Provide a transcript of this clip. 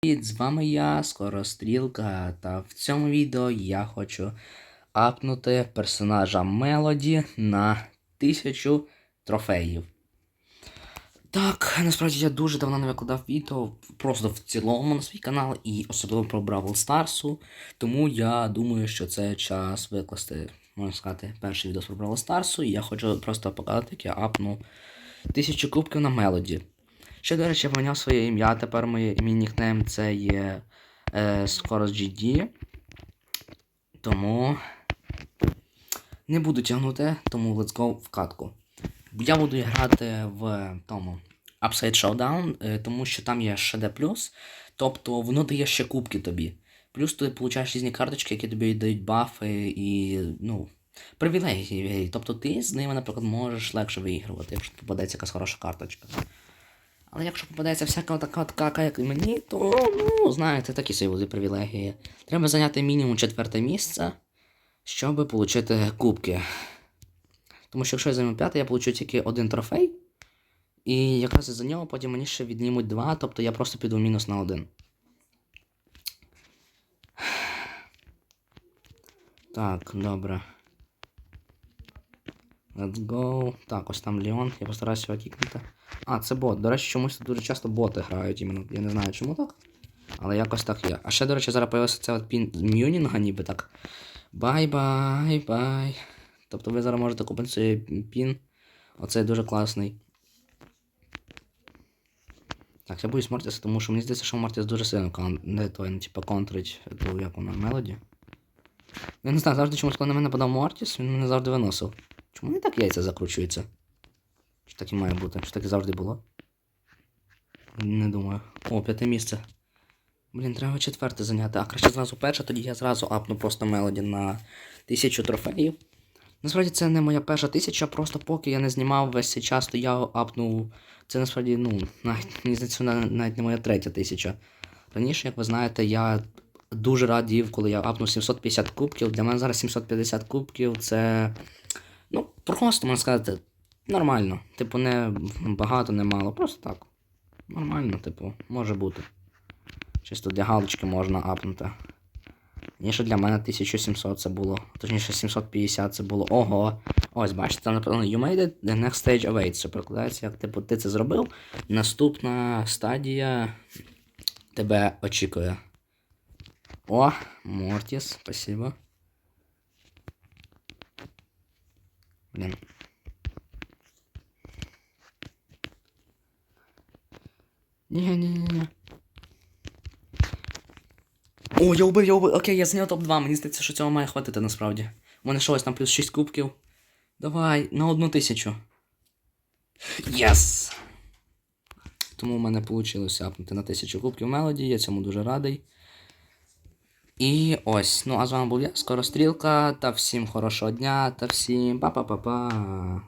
Привіт, з вами я, Скорострілка, та в цьому відео я хочу апнути персонажа Мелоді на 1000 трофеїв. Так, насправді я дуже давно не викладав відео, просто в цілому на свій канал і особливо про Бравл Старсу. Тому я думаю, що це час викласти, можна сказати, перший відео про Бравл Старсу. І я хочу просто показати, як я апну 1000 кубків на Мелоді. Ще, до речі, поміняв своє ім'я. Тепер моє мій нікнейм це є е, Скорость GD. Тому не буду тягнути, тому let's go в катку. Я буду грати в тому Upside Showdown, е, тому що там є HD+, тобто воно дає ще кубки тобі. Плюс ти получаєш різні карточки, які тобі дають бафи і, ну, привілегії. Тобто ти з ними, наприклад, можеш легше виігрувати, якщо попадеться якась хороша карточка. Але якщо попадається всяка така от кака, як і мені, то, ну, знаєте, такі собі привілегії. Треба зайняти мінімум четверте місце, щоб отримати кубки. Тому що якщо я займу п'яте, я получу тільки один трофей. І якраз із-за нього потім мені ще віднімуть два, тобто я просто піду мінус на один. Так, добре. Let's go. Так, ось там Леон, я постараюся його кікнути. А, це бот. До речі, чомусь дуже часто боти грають іменно. Я не знаю, чому так. Але якось так є. А ще, до речі, зараз появився цей от пін Мюнінга, ніби так. Бай-бай, бай. Тобто ви зараз можете купити цей пін. Оцей дуже класний. Так, я боюсь Мортіса, тому що мені здається, що Мортіс дуже сильно кон... не той, ну, типу, контрить ту, як вона, мелоді. Я не знаю, завжди чомусь, коли на мене нападав Мортіс, він мене завжди виносив. Чому не так яйця закручуються? Чи так і має бути? Чи так і завжди було? Не думаю. О, п'яте місце. Блін, треба четверте зайняти. А краще зразу перше, тоді я зразу апну просто мелоді на тисячу трофеїв. Насправді це не моя перша тисяча, просто поки я не знімав весь цей час, то я апнув. Це насправді, ну, навіть вона навіть не моя третя тисяча. Раніше, як ви знаєте, я дуже радів, коли я апнув 750 кубків. Для мене зараз 750 кубків це. Просто можна сказати, нормально. Типу, не багато, не мало. Просто так. Нормально, типу, може бути. Чисто для галочки можна апнути. Ніше для мене 1700 це було. Точніше 750 це було. Ого. Ось, бачите, напевно, you made it, the next stage awaits. Це перекладається, як типу, ти це зробив. Наступна стадія тебе очікує. О, Мортіс, спасибо. Блін. Ні-ні-ні. О, я убив, я убив. Окей, я зняв топ-2. Мені здається, що цього має хватити насправді. У мене що ось там плюс 6 кубків. Давай, на одну тисячу. Єс! Тому в мене вийшло апнути на тисячу кубків мелоді, я цьому дуже радий. І ось. Ну а з вами був я, Скорострілка, та всім хорошого дня, та всім па-па-па-па.